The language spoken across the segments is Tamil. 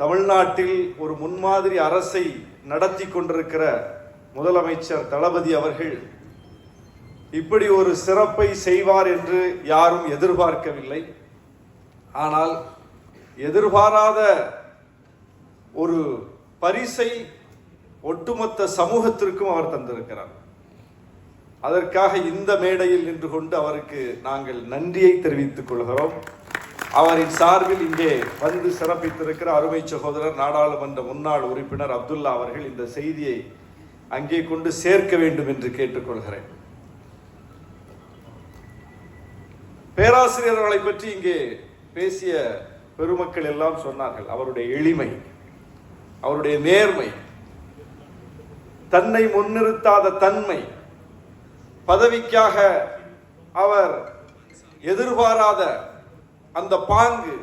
தமிழ்நாட்டில் ஒரு முன்மாதிரி அரசை நடத்தி கொண்டிருக்கிற முதலமைச்சர் தளபதி அவர்கள் இப்படி ஒரு சிறப்பை செய்வார் என்று யாரும் எதிர்பார்க்கவில்லை. ஆனால் எதிர்பாராத ஒரு பரிசை ஒட்டுமொத்த சமூகத்திற்கும் அவர் தந்திருக்கிறார். அதற்காக இந்த மேடையில் நின்று கொண்டு அவருக்கு நாங்கள் நன்றியை தெரிவித்துக் கொள்கிறோம். அவரின் சார்பில் இங்கே வந்து சிறப்பித்திருக்கிற அருமை சகோதரர் நாடாளுமன்ற முன்னாள் உறுப்பினர் அப்துல்லா அவர்கள் இந்த செய்தியை அங்கே கொண்டு சேர்க்க வேண்டும் என்று கேட்டுக்கொள்கிறேன். பேராசிரியர்களை பற்றி இங்கே பேசிய பெருமக்கள் எல்லாம் சொன்னார்கள். அவருடைய எளிமை அவருடைய நேர்மை தன்னை முன்னிறுத்தாத தன்மை பதவிக்காக அவர் எதிர்பாராத அந்த பாங்கு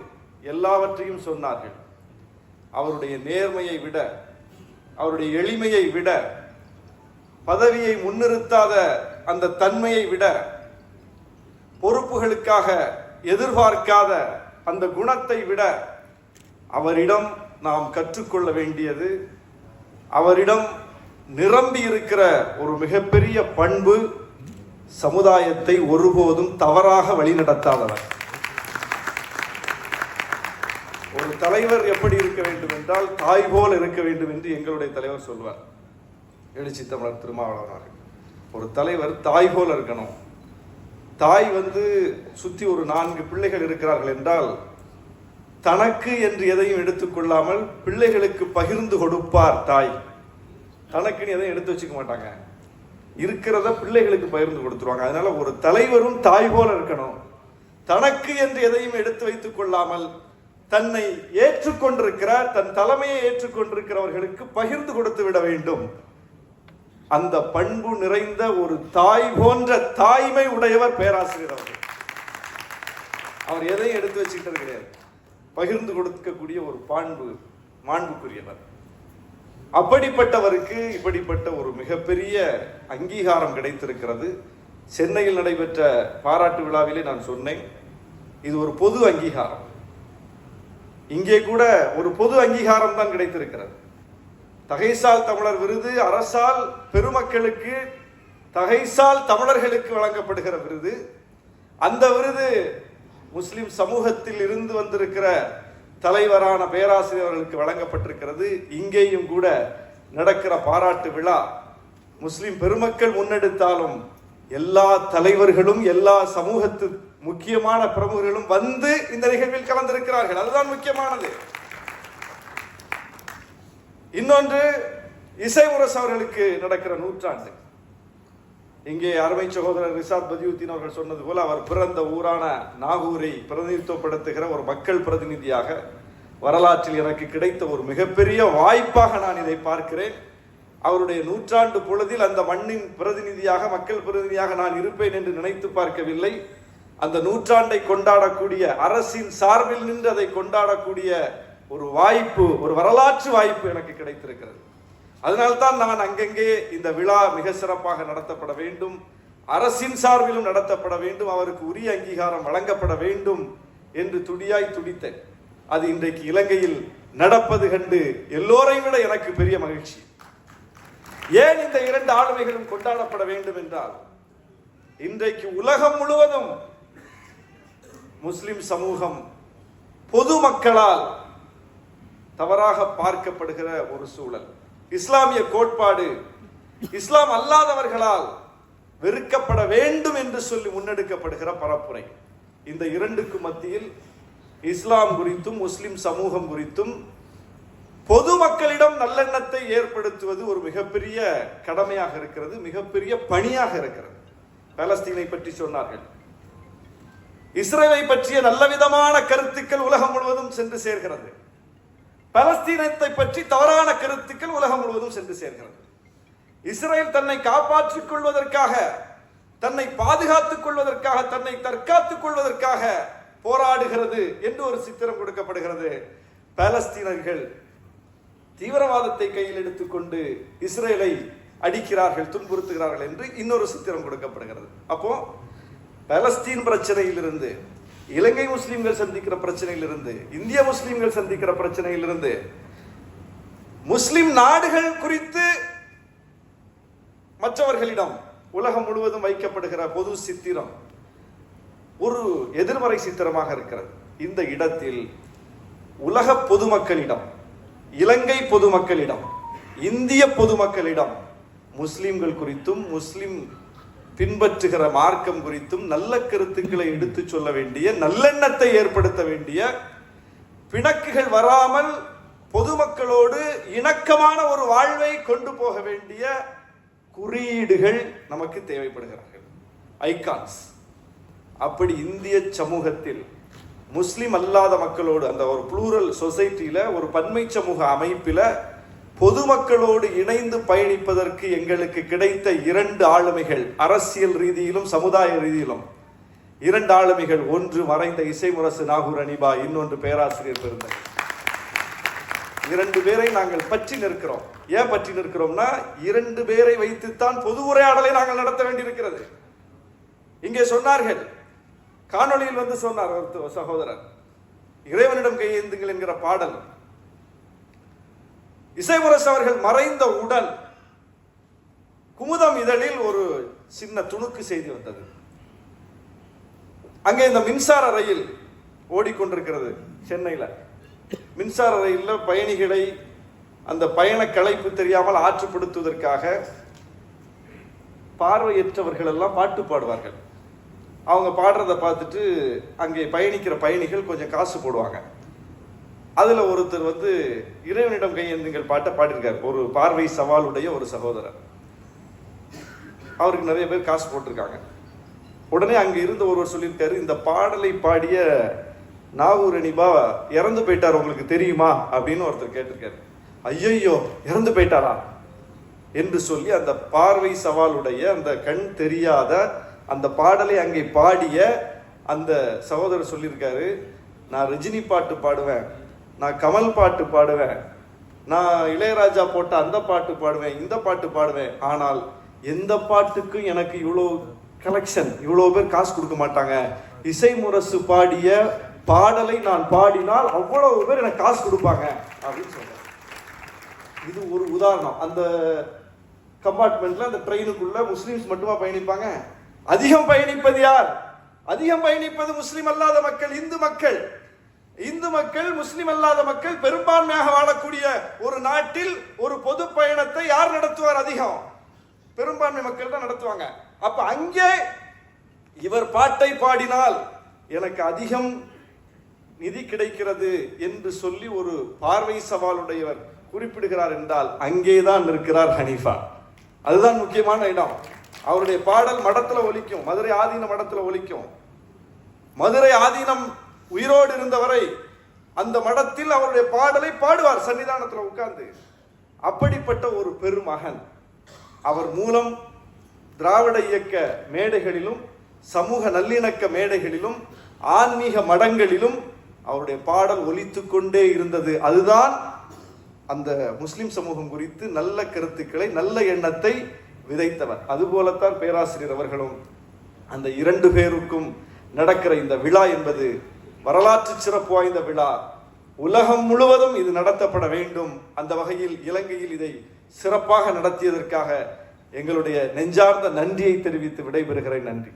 எல்லாவற்றையும் சொன்னார்கள். அவருடைய நேர்மையை விட அவருடைய எளிமையை விட பதவியை முன்னிறுத்தாத அந்த தன்மையை விட பொறுப்புகளுக்காக எதிர்பார்க்காத அந்த குணத்தை விட அவரிடம் நாம் கற்றுக்கொள்ள வேண்டியது அவரிடம் நிரம்பி இருக்கிற ஒரு மிகப்பெரிய பண்பு சமுதாயத்தை ஒருபோதும் தவறாக வழிநடத்தாதவர். ஒரு தலைவர் எப்படி இருக்க வேண்டும் என்றால் தாய் போல் இருக்க வேண்டும் என்று எங்களுடைய தலைவர் சொல்வார். எழுச்சி தமிழர் திருமாவளவன் அவர்கள் ஒரு தலைவர் தாய் போல் இருக்கணும். தாய் வந்து சுத்தி ஒரு நான்கு பிள்ளைகள் இருக்கிறார்கள் என்றால் தனக்கு என்று எதையும் எடுத்துக்கொள்ளாமல் பிள்ளைகளுக்கு பகிர்ந்து கொடுப்பார் தாய். தனக்குன்னு எதையும் எடுத்து வச்சுக்க மாட்டாங்க. இருக்கிறத பிள்ளைகளுக்கு பகிர்ந்து கொடுத்துருவாங்க. அதனால ஒரு தலைவரும் தாய் போல இருக்கணும். தனக்கு என்று எதையும் எடுத்து வைத்துக் கொள்ளாமல் தன்னை ஏற்றுக்கொண்டிருக்கிறார் தன் தலைமையை ஏற்றுக்கொண்டிருக்கிறவர்களுக்கு பகிர்ந்து கொடுத்து விட வேண்டும். அந்த பண்பு நிறைந்த ஒரு தாய் போன்ற தாய்மை உடையவர் பேராசிரியர் அவர்கள். அவர் எதையும் எடுத்து வச்சுக்கிட்டது கிடையாது. பகிர்ந்து கொடுக்கக்கூடிய ஒரு பாண்பு மாண்புக்குரியவர். அப்படிப்பட்டவருக்கு இப்படிப்பட்ட ஒரு மிகப்பெரிய அங்கீகாரம் கிடைத்திருக்கிறது. சென்னையில் நடைபெற்ற பாராட்டு விழாவிலே நான் சொன்னேன் இது ஒரு பொது அங்கீகாரம். இங்கே கூட ஒரு பொது அங்கீகாரம் தான் கிடைத்திருக்கிறது. தகைசால் தமிழர் விருது அரசால் பெருமக்களுக்கு தகைசால் தமிழர்களுக்கு வழங்கப்படுகிற விருது. அந்த விருது முஸ்லிம் சமூகத்தில் இருந்து வந்திருக்கிற தலைவரான பேராசிரியர்களுக்கு வழங்கப்பட்டிருக்கிறது. இங்கேயும் கூட நடக்கிற பாராட்டு விழா. முஸ்லிம் பெருமக்கள் முன்னெடுத்தாலும் எல்லா தலைவர்களும் எல்லா சமூகத்து முக்கியமான பிரமுகர்களும் வந்து இந்த நிகழ்வில் கலந்திருக்கிறார்கள். அதுதான் முக்கியமானது. இன்னொன்று இசைமுரசு அவர்களுக்கு நடக்கிற நூற்றாண்டு. இங்கே அருமை சகோதரர் ரிசாத் பதியுத்தீன் அவர்கள் சொன்னது போல அவர் பிறந்த ஊரான நாகூரை பிரதிநிதித்துவப்படுத்துகிற ஒரு மக்கள் பிரதிநிதியாக வரலாற்றில் எனக்கு கிடைத்த ஒரு மிகப்பெரிய வாய்ப்பாக நான் இதை பார்க்கிறேன். அவருடைய நூற்றாண்டு பொழுதில் அந்த மண்ணின் பிரதிநிதியாக மக்கள் பிரதிநிதியாக நான் இருப்பேன் என்று நினைத்து பார்க்கவில்லை. அந்த நூற்றாண்டை கொண்டாடக்கூடிய அரசின் சார்பில் நின்று அதை கொண்டாடக்கூடிய ஒரு வாய்ப்பு ஒரு வரலாற்று வாய்ப்பு எனக்கு கிடைத்திருக்கிறது. அதனால்தான் நான் அங்கங்கே இந்த விழா மிக சிறப்பாக நடத்தப்பட வேண்டும். அரசின் சார்பிலும் நடத்தப்பட வேண்டும். அவருக்கு உரிய அங்கீகாரம் வழங்கப்பட வேண்டும் என்று துடியாய் துடித்தேன். அது இன்றைக்கு இலங்கையில் நடப்பது கண்டு எல்லோரையும் விட எனக்கு பெரிய மகிழ்ச்சி. ஏன் இந்த இரண்டு ஆளுமைகளும் கொண்டாடப்பட வேண்டும் என்றால் இன்றைக்கு உலகம் முழுவதும் முஸ்லிம் சமூகம் பொதுமக்களால் தவறாக பார்க்கப்படுகிற ஒரு சூழல். இஸ்லாமிய கோட்பாடு இஸ்லாம் அல்லாதவர்களால் வெறுக்கப்பட வேண்டும் என்று சொல்லி முன்னெடுக்கப்படுகிற பரப்புரை. இந்த இரண்டுக்கு மத்தியில் இஸ்லாம் குறித்தும் முஸ்லிம் சமூகம் குறித்தும் பொதுமக்களிடம் நல்லெண்ணத்தை ஏற்படுத்துவது ஒரு மிகப்பெரிய கடமையாக இருக்கிறது மிகப்பெரிய பணியாக இருக்கிறது. பாலஸ்தீனை பற்றி சொன்னார்கள். இஸ்ரேலை பற்றிய நல்ல விதமான கருத்துக்கள் உலகம் முழுவதும் சென்று சேர்கிறது. பலஸ்தீனத்தை பற்றி தவறான கருத்துக்கள் உலகம் முழுவதும் சென்று சேர்கிறது. இஸ்ரேல் தன்னை காப்பாற்றிக் கொள்வதற்காக தன்னை பாதுகாத்துக் கொள்வதற்காக தன்னை தற்காத்துக் கொள்வதற்காக போராடுகிறது என்று ஒரு சித்திரம் கொடுக்கப்படுகிறது. பாலஸ்தீனர்கள் தீவிரவாதத்தை கையில் எடுத்துக்கொண்டு இஸ்ரேலை அடிக்கிறார்கள் துன்புறுத்துகிறார்கள் என்று இன்னொரு சித்திரம் கொடுக்கப்படுகிறது. அப்போ பலஸ்தீன் பிரச்சனையிலிருந்து இலங்கை முஸ்லீம்கள் சந்திக்கிற பிரச்சனையிலிருந்து இந்திய முஸ்லீம்கள் சந்திக்கிற பிரச்சனையிலிருந்து முஸ்லிம் நாடுகள் குறித்து மற்றவர்களிடம் உலகம் முழுவதும் வைக்கப்படுகிற பொது சித்திரம் ஒரு எதிர்மறை சித்திரமாக இருக்கிறது. இந்த இடத்தில் உலக பொதுமக்களிடம் இலங்கை பொதுமக்களிடம் இந்திய பொதுமக்களிடம் முஸ்லிம்கள் குறித்தும் முஸ்லிம் பின்பற்றுகிற மார்க்கம் குறித்தும் நல்ல கருத்துக்களை எடுத்துச் சொல்ல வேண்டிய நல்லெண்ணத்தை ஏற்படுத்த வேண்டிய பிணக்குகள் வராமல் பொதுமக்களோடு இணக்கமான ஒரு வாழ்வை கொண்டு போக வேண்டிய குறியீடுகள் நமக்கு தேவைப்படுகிறார்கள். ஐகான்ஸ் அப்படி இந்திய சமூகத்தில் முஸ்லிம் அல்லாத மக்களோடு அந்த ஒரு ப்ளூரல் சொசைட்டியில ஒரு பன்மை சமூக அமைப்பில் பொதுமக்களோடு இணைந்து பயணிப்பதற்கு எங்களுக்கு கிடைத்த இரண்டு ஆளுமைகள் அரசியல் ரீதியிலும் சமுதாய ரீதியிலும். இரண்டு ஆளுமைகள் ஒன்று மறைந்த இசைமுரசு நாகூர் அனிபா இன்னொன்று பேராசிரியர் பெருந்தகை. இரண்டு பேரை நாங்கள் பற்றி நிற்கிறோம். ஏன் பற்றி நிற்கிறோம்னா இரண்டு பேரை வைத்துத்தான் பொது உரையாடலை நாங்கள் நடத்த வேண்டியிருக்கிறது. இங்கே சொன்னார்கள். காணொளியில் வந்து சொன்னார் சகோதரர். இறைவனிடம் கையேந்துங்கள் என்கிற பாடல். இசைமுரசு அவர்கள் மறைந்த உடன் குமுதம் இதழில் ஒரு சின்ன துணுக்கு செய்தி வந்தது. அங்கே இந்த மின்சார ரயில் ஓடிக்கொண்டிருக்கிறது சென்னையில். மின்சார ரயிலில் பயணிகளை அந்த பயண களைப்பு தெரியாமல் ஆற்றுப்படுத்துவதற்காக பார்வையற்றவர்கள் எல்லாம் பாட்டு பாடுவார்கள். அவங்க பாடுறதை பார்த்துட்டு அங்கே பயணிக்கிற பயணிகள் கொஞ்சம் காசு போடுவாங்க. அதில் ஒருத்தர் வந்து இறைவனிடம் கையெழுந்துங்கள் பாட்டை பாடியிருக்கார். ஒரு பார்வை சவாலுடைய ஒரு சகோதரர். அவருக்கு நிறைய பேர் காசு போட்டிருக்காங்க. உடனே அங்கே இருந்த ஒருவர் சொல்லியிருக்காரு இந்த பாடலை பாடிய நாகூர் அனிபா இறந்து போயிட்டார் உங்களுக்கு தெரியுமா? அப்படின்னு ஒருத்தர் கேட்டிருக்காரு. ஐயையோ இறந்து போயிட்டாரா? என்று சொல்லி அந்த பார்வை சவாலுடைய அந்த கண் தெரியாத அந்த பாடலை அங்கே பாடிய அந்த சகோதரர் சொல்லியிருக்காரு நான் ரஜினி பாட்டு பாடுவேன். நான் கமல் பாட்டு பாடுவேன். நான் இளையராஜா போட்ட அந்த பாட்டு பாடுவேன் இந்த பாட்டு பாடுவேன். ஆனால் எந்த பாட்டுக்கும் எனக்கு இவ்வளோ கலெக்ஷன் இவ்வளோ பேர் காசு கொடுக்க மாட்டாங்க. இசை முரசு பாடிய பாடலை நான் பாடினால் அவ்வளவு பேர் எனக்கு காசு கொடுப்பாங்க அப்படின்னு சொல்றாரு இது ஒரு உதாரணம். அந்த கம்பார்ட்மெண்ட்ல அந்த ட்ரெயினுக்குள்ள முஸ்லிம்ஸ் மட்டுமா பயணிப்பாங்க? அதிகம் பயணிப்பது யார்? அதிகம் பயணிப்பது முஸ்லீம் அல்லாத மக்கள் இந்து மக்கள். இந்து மக்கள் முஸ்லிம் அல்லாத மக்கள் பெரும்பான்மையாக வாழக்கூடிய ஒரு நாட்டில் ஒரு பொது பயணத்தை யார் நடத்துவார் அதிகம்? பெரும்பான்மை மக்கள் தான் நடத்துவாங்க. அப்ப அங்கே இவர் பாட்டை பாடினால் எனக்கு அதிகம் நிதி கிடைக்கிறது என்று சொல்லி ஒரு பார்வை சவாலுடையவர் குறிப்பிடுகிறார் என்றால் அங்கேதான் இருக்கிறார் ஹனீஃபா. அதுதான் முக்கியமான இடம். அவருடைய பாடல் மடத்துல ஒலிக்கும். மதுரை ஆதீன மடத்துல ஒலிக்கும். மதுரை ஆதீனம் உயிரோடு இருந்தவரை அந்த மடத்தில் அவருடைய பாடலை பாடுவார். சன்னிதானத்தில் உட்கார்ந்து. அப்படிப்பட்ட ஒரு பெருமகன். அவர் மூலம் திராவிட இயக்க மேடைகளிலும் சமூக நல்லிணக்க மேடைகளிலும் ஆன்மீக மடங்களிலும் அவருடைய பாடல் ஒலித்து கொண்டே இருந்தது. அதுதான் அந்த முஸ்லிம் சமூகம் குறித்து நல்ல கருத்துக்களை நல்ல எண்ணத்தை விதைத்தவர். அதுபோலத்தான் பேராசிரியர் அவர்களும் அந்த இரண்டு பேருக்கும் நடக்கிற இந்த விழா என்பது வரலாற்று சிறப்பு வாய்ந்த விழா. உலகம் முழுவதும் இது நடத்தப்பட வேண்டும். அந்த வகையில் இலங்கையில் இதை சிறப்பாக நடத்தியதற்காக எங்களுடைய நெஞ்சார்ந்த நன்றியை தெரிவித்து விடைபெறுகிறேன். நன்றி.